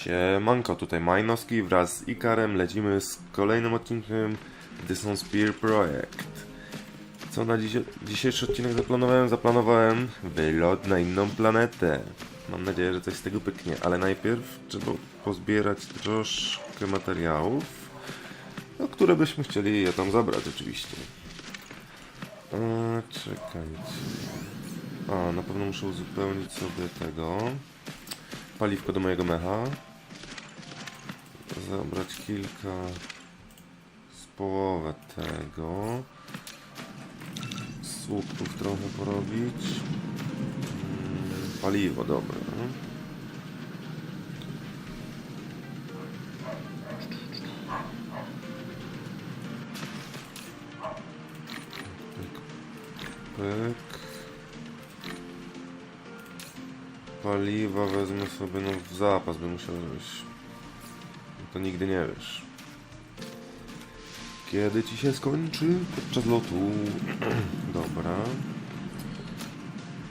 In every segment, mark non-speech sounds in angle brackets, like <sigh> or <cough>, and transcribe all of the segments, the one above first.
Siemanko, tutaj Majnowski wraz z Ikarem lecimy z kolejnym odcinkiem Sun Spear Project. Co na dziś dzisiejszy odcinek zaplanowałem? Zaplanowałem wylot na inną planetę. Mam nadzieję, że coś z tego pyknie, ale najpierw trzeba pozbierać troszkę materiałów, no, które byśmy chcieli je tam zabrać oczywiście. Eee, czekajcie. A, na pewno muszę uzupełnić sobie tego paliwko do mojego mecha. Zabrać kilka z połowę tego. Słupków trochę porobić. Mm, Paliwo, dobra. Pyk, pyk. Paliwa wezmę sobie no w zapas, by musiał wziąć. To nigdy nie wiesz. Kiedy ci się skończy? Podczas lotu. <clears throat> Dobra.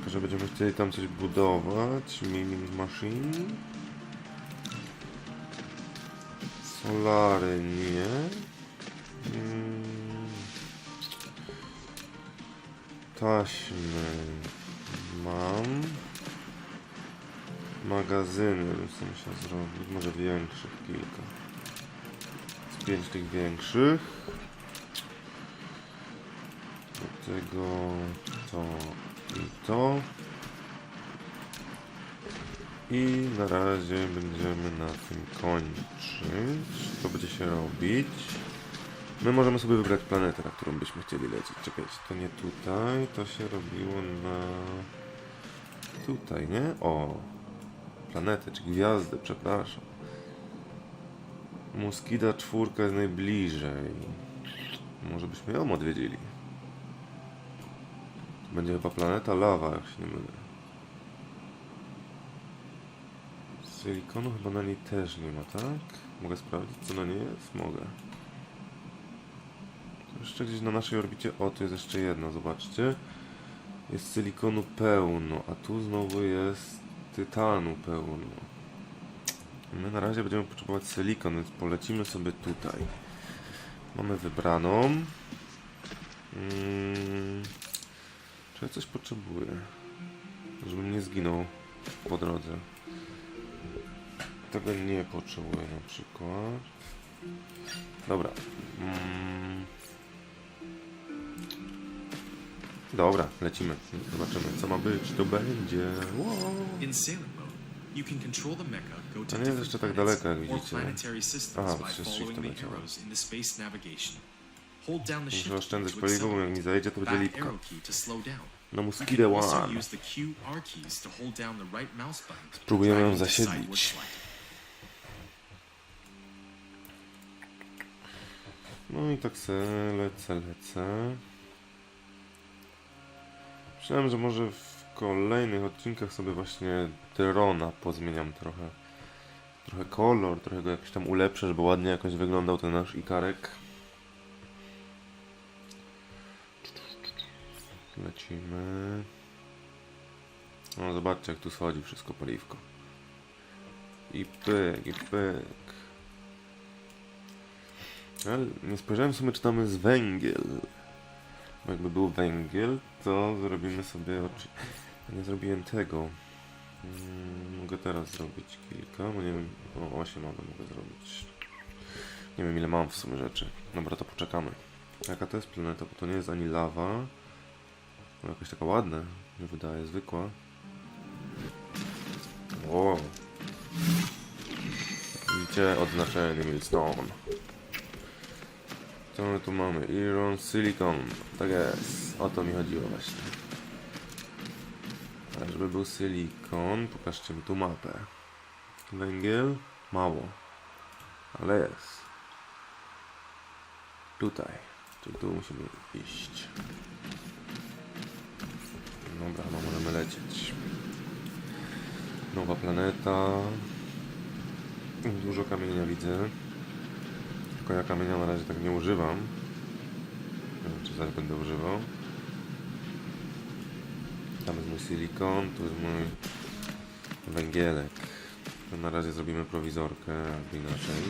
Że będziemy chcieli tam coś budować. Mining machine. Solary nie. Mm. Taśmy mam. Magazyny bym sobie musiał zrobić, może większych kilka. Z pięć tych większych. Do tego to i to. I na razie będziemy na tym kończyć. To będzie się robić. My możemy sobie wybrać planetę, na którą byśmy chcieli lecieć. Czekajcie, to nie tutaj, to się robiło na... Tutaj, nie? O, planetę, czy gwiazdę, przepraszam. Muskida czwórka jest najbliżej. Może byśmy ją odwiedzili. To będzie chyba planeta lawa, jak się nie mylę. Silikonu chyba na niej też nie ma, tak? Mogę sprawdzić, co na niej jest? Mogę. Jeszcze gdzieś na naszej orbicie... O, tu jest jeszcze jedna, zobaczcie. Jest silikonu pełno, a tu znowu jest tytanu pełno. My na razie będziemy potrzebować silikon, więc polecimy sobie tutaj. Mamy wybraną. Mm, czy ja coś potrzebuję? Żebym nie zginął po drodze. Tego nie potrzebuję na przykład. Dobra. Mm. Dobra, lecimy. Zobaczymy co ma być, to będzie. Wow. To nie jest jeszcze tak daleko, jak widzicie. Aha, shiftem the leciało. Muszę shift oszczędzać bo jak mi zajdzie, to będzie lipka. No can also One. Spróbujemy ją zasiedlić. No i tak se lecę, lecę. Myślałem, że może w kolejnych odcinkach sobie właśnie drona pozmieniam trochę. Trochę kolor, trochę go jakoś tam ulepszę, żeby ładnie jakoś wyglądał ten nasz ikarek. Lecimy. No zobaczcie jak tu schodzi wszystko paliwko. I pyk, i pyk. Ale nie spojrzałem w sumie, czy tam jest węgiel. Bo jakby był węgiel, to zrobimy sobie oczy. Nie zrobiłem tego. Mm, mogę teraz zrobić kilka, bo nie wiem. O, 8 mogę, zrobić. Nie wiem ile mam w sumie rzeczy. Dobra, to poczekamy. Jaka to jest planeta? Bo to nie jest ani lawa. No, jakoś taka ładna, mi wydaje, zwykła. Wow. Widzicie odznaczenie Millstone. Co my tu mamy? Iron Silicon. Tak jest. O to mi chodziło właśnie. A żeby był silikon, pokażcie mi tu mapę. Węgiel? Mało. Ale jest. Tutaj. Czyli tu musimy iść. Dobra, no możemy lecieć. Nowa planeta. Dużo kamienia widzę. Tylko ja kamienia na razie tak nie używam. Nie wiem, czy zaraz będę używał. Tam jest mój silikon, tu jest mój węgielek. To na razie zrobimy prowizorkę, albo inaczej.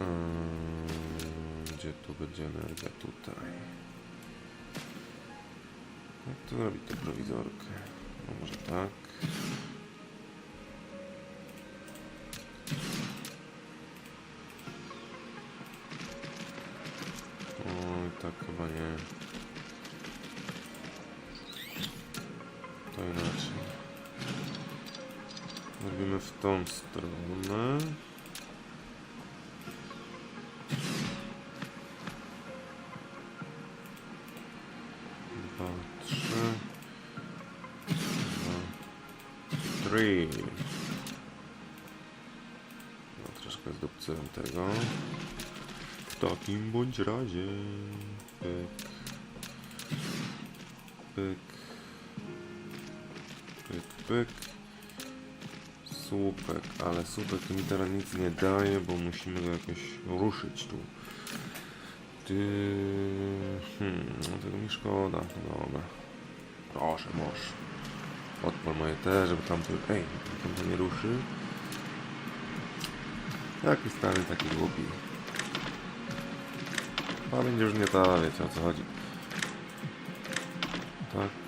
Eee, Gdzie tu będzie energia? Tutaj. Jak to zrobić tę prowizorkę? No może tak. Dwa, trzy. Dwa, trzy. No, troszkę zdobcyłem tego. W takim bądź razie. Pyk. Pyk. Pyk, pyk. Słupek, ale słupek mi teraz nic nie daje, bo musimy go jakoś ruszyć tu. Ty... Hmm, no tego mi szkoda. Dobra. Proszę, możesz. Odpal moje te, żeby tam to... Ej, tam to nie ruszy. Jaki stary, taki głupi. Pamięć już nie ta, wiecie o co chodzi. Tak.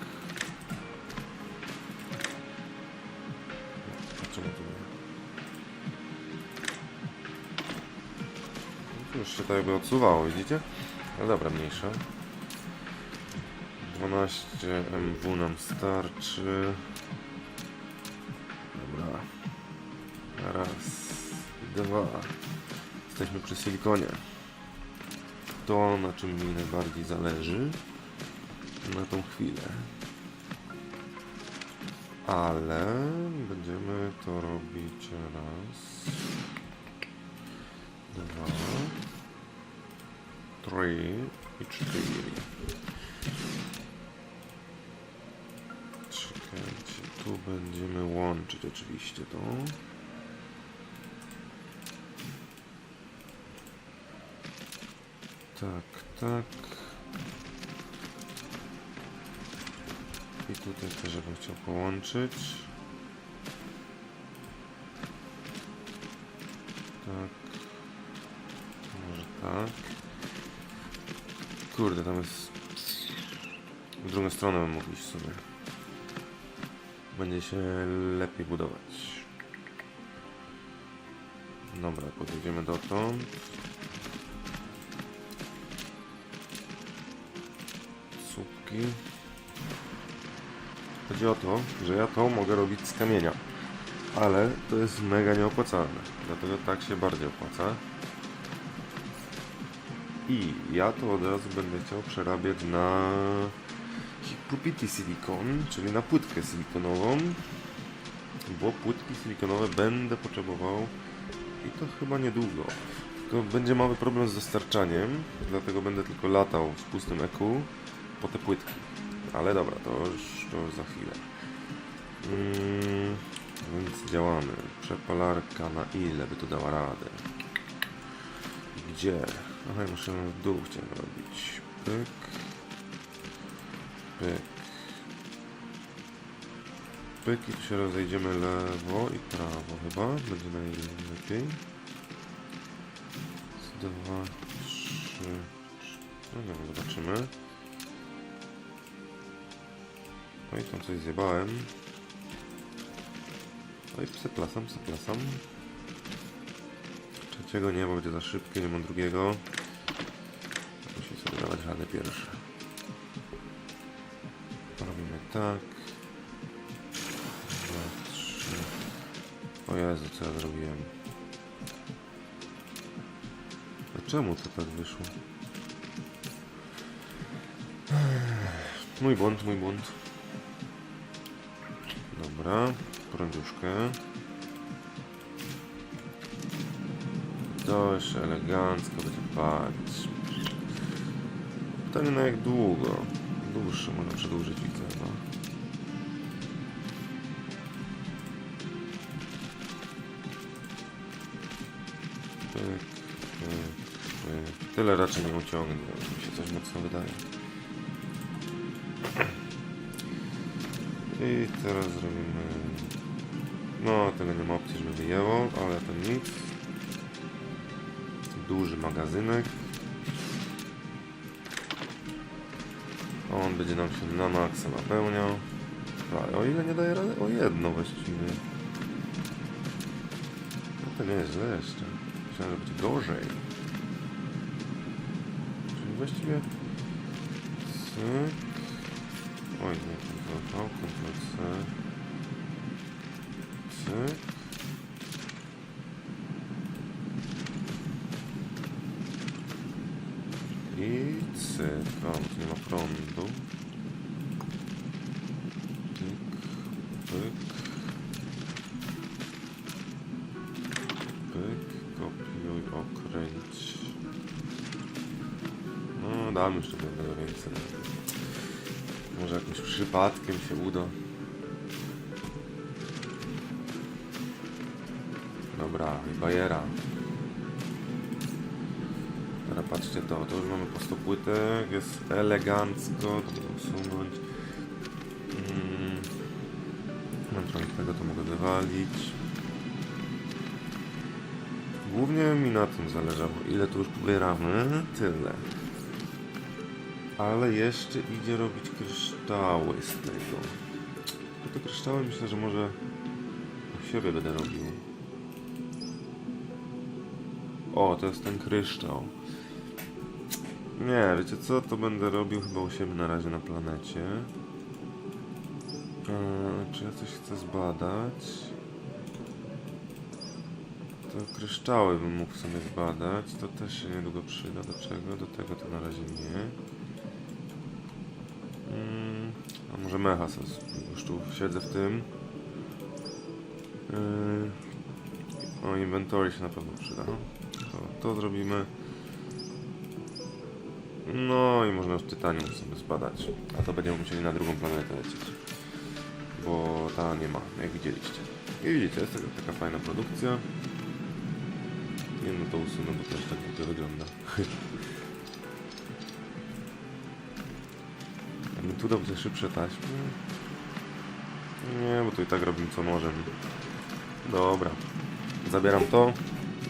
No to jakby odsuwało, widzicie? No dobra, mniejsza. 12 MW nam starczy. Dobra. Raz, dwa. Jesteśmy przy silikonie to, na czym mi najbardziej zależy na tą chwilę. Ale będziemy to robić raz, dwa, trzy i cztery. Czekajcie, tu będziemy łączyć oczywiście to. Tak, tak. I tutaj też bym chciał połączyć. Tam jest... W drugą stronę bym mógł iść sobie. Będzie się lepiej budować. Dobra, podjedziemy dotąd. słupki. Chodzi o to, że ja to mogę robić z kamienia, ale to jest mega nieopłacalne, dlatego tak się bardziej opłaca. I ja to od razu będę chciał przerabiać na Propity Silicon, czyli na płytkę silikonową, bo płytki silikonowe będę potrzebował i to chyba niedługo. Tylko będzie mały problem z dostarczaniem, dlatego będę tylko latał z pustym EQ po te płytki. Ale dobra, to już, to już za chwilę. Mm, więc działamy. Przepalarka na ile by to dała radę? Gdzie? Ja muszę w dół chciałem robić. Pyk. Pyk. Pyk i tu się rozejdziemy lewo i prawo chyba. Będzie najlepiej. Dwa, trzy, no nie zobaczymy. No i tam coś zjebałem. No i przeplasam, przeplasam. Trzeciego nie, bo będzie za szybkie, nie mam drugiego. Dawać radę pierwsze. Robimy tak. Dwa, trzy. O Jezu, co ja zrobiłem? A czemu to tak wyszło? Mój błąd, mój błąd. Dobra, prąduszkę. Jeszcze elegancko będzie palić. Pytanie na jak długo? Dłuższe, można przedłużyć widzę, no. Pyk, pyk, pyk. Tyle raczej nie uciągnie, mi się coś mocno wydaje. I teraz zrobimy... No, tego nie ma opcji, żeby wyjęło, ale to nic. Duży magazynek. On będzie nam się na maksa napełniał. A, o ile nie daje rady? O jedno właściwie. No to nie jest źle jeszcze. Myślałem, że będzie gorzej. Czyli właściwie... Cyk. Oj, nie, Ctrl V, Ctrl C. Cyk. O, tu nie ma prądu. Tyk, pyk. Pyk, kopiuj, okręć. No, dam jeszcze jednego więcej. Może jakimś przypadkiem się uda. Dobra, i bajera. Teraz patrzcie to, to już mamy po prostu płytę, jest elegancko, to usunąć. Mm. Trochę tego, to mogę wywalić. Głównie mi na tym zależało, ile tu już pobieramy, tyle. Ale jeszcze idzie robić kryształy z tego. Te kryształy myślę, że może u siebie będę robił. O, to jest ten kryształ. Nie, wiecie co? To będę robił chyba u siebie na razie na planecie. Eee, czy ja coś chcę zbadać? To kryształy bym mógł sobie zbadać. To też się niedługo przyda. Do czego? Do tego to na razie nie. Mm, a może mecha sobie już tu siedzę w tym. Yy, o, inventory się na pewno przyda. To, to zrobimy. No i można już tytanium sobie zbadać. A to będziemy musieli na drugą planetę lecieć. Bo ta nie ma, jak widzieliście. I widzicie, jest taka, taka fajna produkcja. Nie no to usunę, bo też tak głupio wygląda. <laughs> Jakby tu dobrze szybsze taśmy. Nie, bo tu i tak robimy co możemy. Dobra. Zabieram to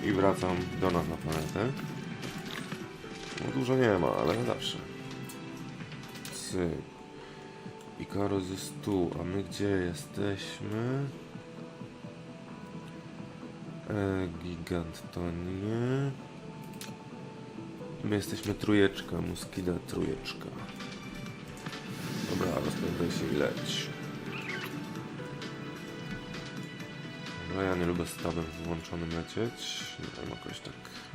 i wracam do nas na planetę. No dużo nie ma, ale zawsze. Cyk. Ikaros jest tu, a my gdzie jesteśmy? E, gigant to nie. My jesteśmy trójeczka, Muskida trójeczka. Dobra, rozpędzaj się i leć. Dobra, ja nie lubię stawem włączonym lecieć. Nie wiem, jakoś tak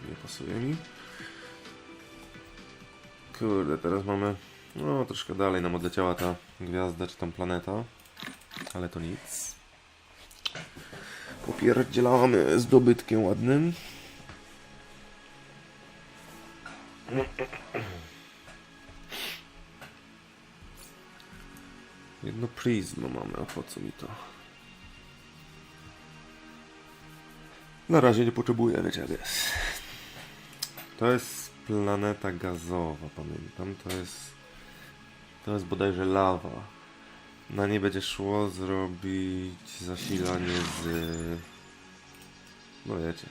nie pasuje mi. Kurde, teraz mamy... No, troszkę dalej nam odleciała ta gwiazda, czy tam planeta. Ale to nic. Popierdzielamy z dobytkiem ładnym. Jedno prizma mamy, a po co mi to? Na razie nie potrzebuję, wiecie jak jest. To jest planeta gazowa, pamiętam. To jest. To jest bodajże lawa. Na nie będzie szło zrobić zasilanie z. No wiecie.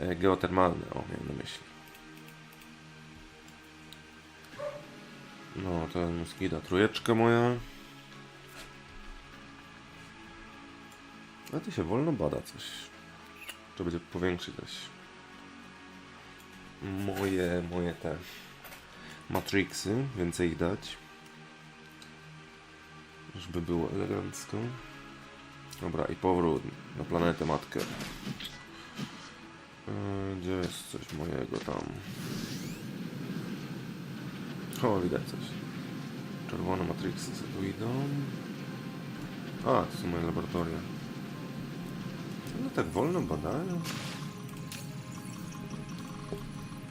e, Geotermalne, o, miałem na myśli. No, to Muskida trójeczka moja. A ty się wolno bada coś. To będzie powiększyć coś. Moje, moje te Matrixy, więcej ich dać. Żeby było elegancko. Dobra, i powrót na planetę matkę. Yy, Gdzie jest coś mojego tam? O, widać coś. Czerwone Matrixy co tu idą. A, to są moje laboratoria. No tak wolno badają.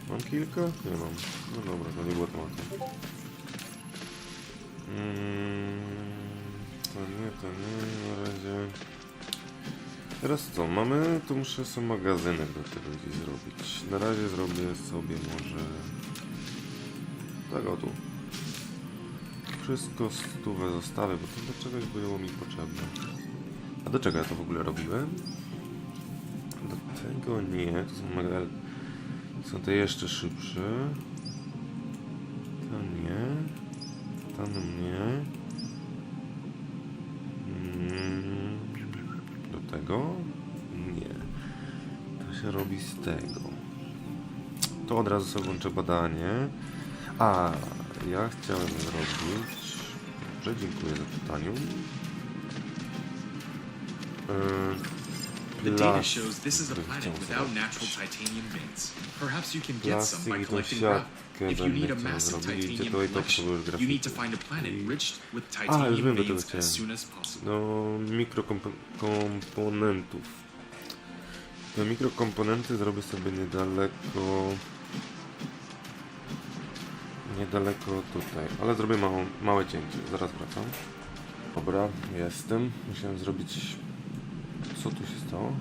Mam kilka? Nie mam. No dobra, to nie było tematu. Mm, to nie, to nie, na razie. Teraz co? Mamy, tu muszę sobie magazynek do tego gdzieś zrobić. Na razie zrobię sobie może... Tak o tu. wszystko stówę zostawię, bo to do czegoś było mi potrzebne. A do czego ja to w ogóle robiłem? Do tego nie, to są mega... Są te jeszcze szybsze. To nie. To nie. Mm, Do tego? Nie. To się robi z tego. To od razu sobie włączę badanie. A, ja chciałem zrobić... Dobrze, dziękuję za pytaniu. The data shows this is a plastik planet chciałem without zrobić. natural titanium veins. Perhaps you can get some Plastik by i tą collecting gravel. siatkę If you need a będę chciał massive zrobić. Gdzie titanium to i to collection, potrzebujesz you need to grafiku? find a planet enriched with A, już titanium wiem, do czego veins as soon as possible. do mikrokomponentów. Te mikrokomponenty zrobię sobie niedaleko. Niedaleko tutaj, ale zrobię małą, małe cięcie. Zaraz wracam. Dobra, jestem. Musiałem zrobić. Co tu się stało?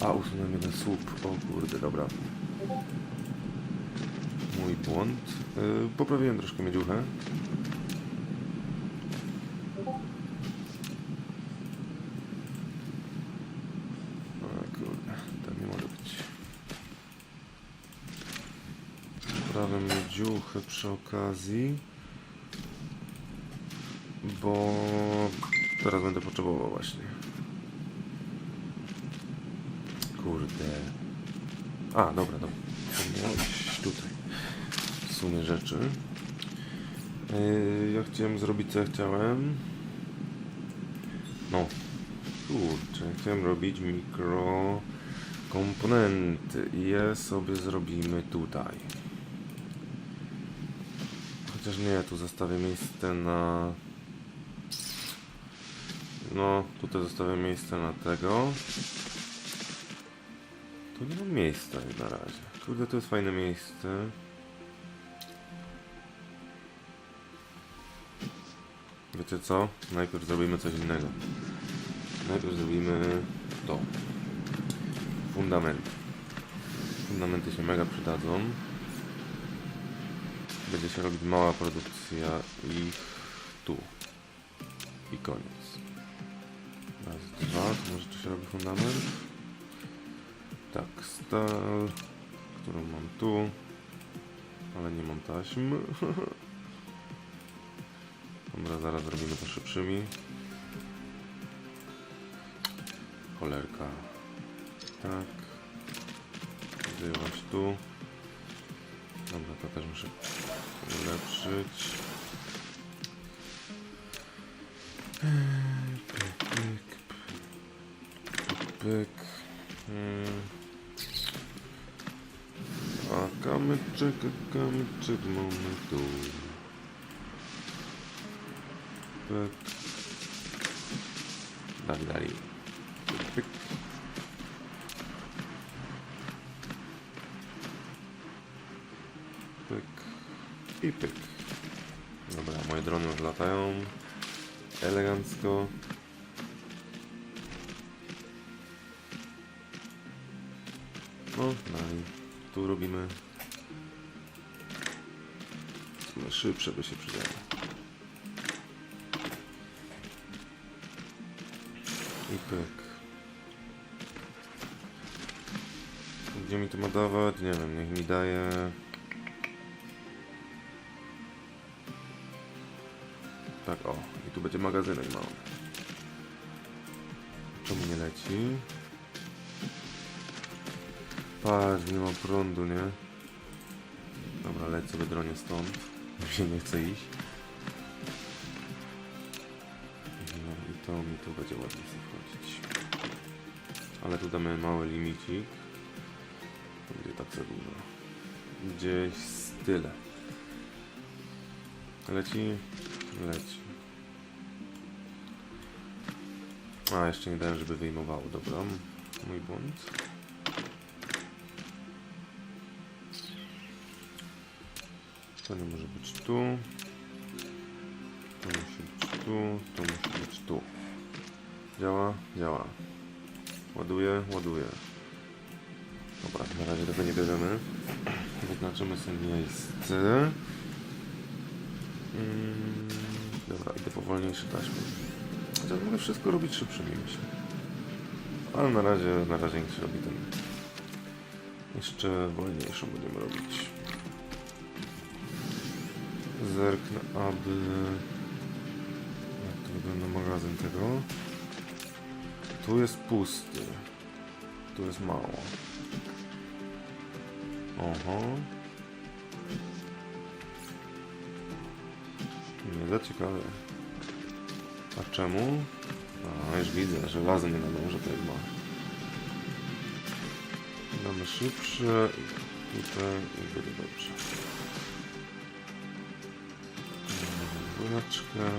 A, usunąłem jeden słup. O kurde, dobra. Mój błąd. Yy, poprawiłem troszkę miedziuchę. O kurde, to nie może być. Prawe miedziuchę przy okazji. Bo teraz będę potrzebował właśnie. Kurde. A, dobra, dobra. Miałeś tutaj. W sumie rzeczy. Yy, ja chciałem zrobić co ja chciałem. No, Kurczę, chciałem robić mikrokomponenty i je sobie zrobimy tutaj. Chociaż nie, tu zostawię miejsce na... No, tutaj zostawię miejsce na tego. Tu nie mam miejsca na razie. Kurde, to jest fajne miejsce. Wiecie co? Najpierw zrobimy coś innego. Najpierw zrobimy to. Fundamenty. Fundamenty się mega przydadzą. Będzie się robić mała produkcja ich tu. I koniec. Raz, dwa. To może tu się robi fundament? Tak, stal, którą mam tu. Ale nie mam taśm. <laughs> Dobra, zaraz zrobimy to szybszymi. Cholerka. Tak. Wyłaś tu. Dobra, to też muszę ulepszyć. Kamyczek, a kamyczek mamy tu. Pyk. Dali, dali. Pyk. Pyk. I pyk. Dobra, moje drony już latają. Elegancko. No, dalej. Tu robimy. Szybsze by się przydało. I pyk. Gdzie mi to ma dawać? Nie wiem, niech mi daje. Tak, o. I tu będzie magazynek mały. Czemu nie leci? Patrz, nie ma prądu, nie? Dobra, leć sobie dronie stąd. <laughs> Się nie chce iść. No i to mi tu będzie ładnie wchodzić. Ale tu damy mały limicik. Będzie tak za dużo. Gdzieś tyle. Leci? Leci. A, jeszcze nie dałem, żeby wyjmowało. Dobra, mój błąd. To nie może być tu. To musi być tu. To musi być tu. Działa? Działa. Ładuje? Ładuje. Dobra, na razie tego nie bierzemy. Wyznaczymy sobie miejsce. Mm, Dobra, idę powolniejszy taśmy. Chociaż mogę wszystko robić szybszymi, myślę. Ale na razie, na razie niech się robi ten... Jeszcze wolniejszą będziemy robić. Zerknę, aby... Jak to wygląda magazyn tego? Tu jest pusty. Tu jest mało. Oho. Nie za ciekawe. A czemu? A, już widzę, że lazy nie nadąża tak ma. Damy szybsze tutaj i będzie dobrze. Dwójeczkę.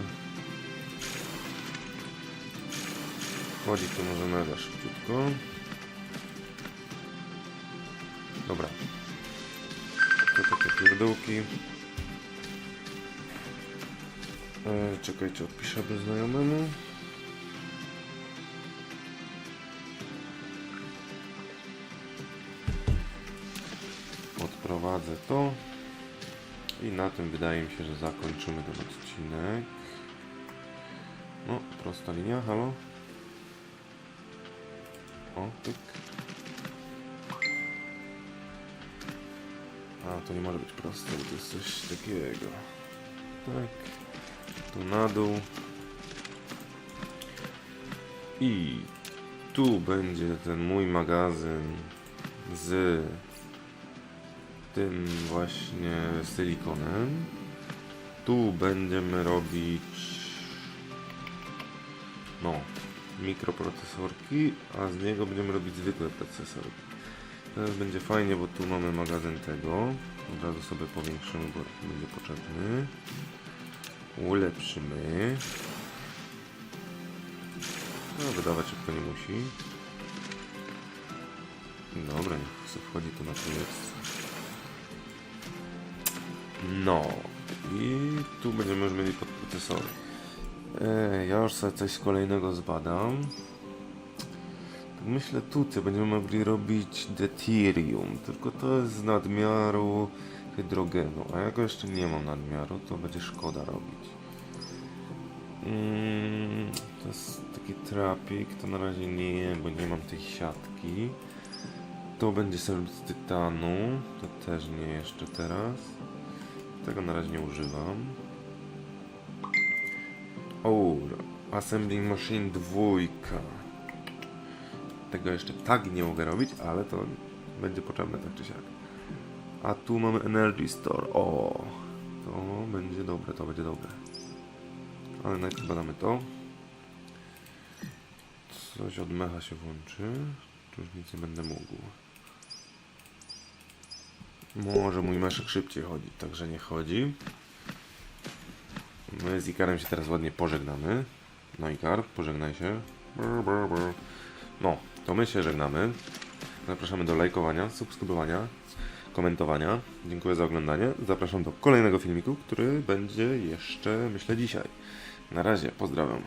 Chodzi to może mega szybciutko. Dobra. To takie pierdółki. E, czekajcie, odpiszemy znajomemu. Odprowadzę to. I na tym wydaje mi się, że zakończymy ten odcinek. No, prosta linia, halo? O, tyk. A, to nie może być proste, bo to jest coś takiego. Tak. Tu na dół. I tu będzie ten mój magazyn z tym właśnie silikonem. Tu będziemy robić no mikroprocesorki, a z niego będziemy robić zwykłe procesorki. Teraz będzie fajnie, bo tu mamy magazyn tego. Od razu sobie powiększymy, bo będzie potrzebny. Ulepszymy. No, wydawać szybko nie musi. Dobra, niech sobie wchodzi tu na projekcję. No. I tu będziemy już mieli podprocesory. E, ja już sobie coś kolejnego zbadam. Myślę tutaj będziemy mogli robić deuterium, tylko to jest z nadmiaru hydrogenu, a ja go jeszcze nie mam nadmiaru, to będzie szkoda robić. Mm, to jest taki trapik, to na razie nie, bo nie mam tej siatki. To będzie sobie z tytanu, to też nie jeszcze teraz. Tego na razie nie używam. O, Assembling Machine dwójka. Tego jeszcze tak nie mogę robić, ale to będzie potrzebne tak czy siak. A tu mamy Energy Store. O, to będzie dobre, to będzie dobre. Ale najpierw badamy to. Coś od mecha się włączy. Czy już nic nie będę mógł. Może mój meszek szybciej chodzi, także nie chodzi. My z Ikarem się teraz ładnie pożegnamy. No Ikar, pożegnaj się. No, to my się żegnamy. Zapraszamy do lajkowania, subskrybowania, komentowania. Dziękuję za oglądanie. Zapraszam do kolejnego filmiku, który będzie jeszcze, myślę, dzisiaj. Na razie, pozdrawiam.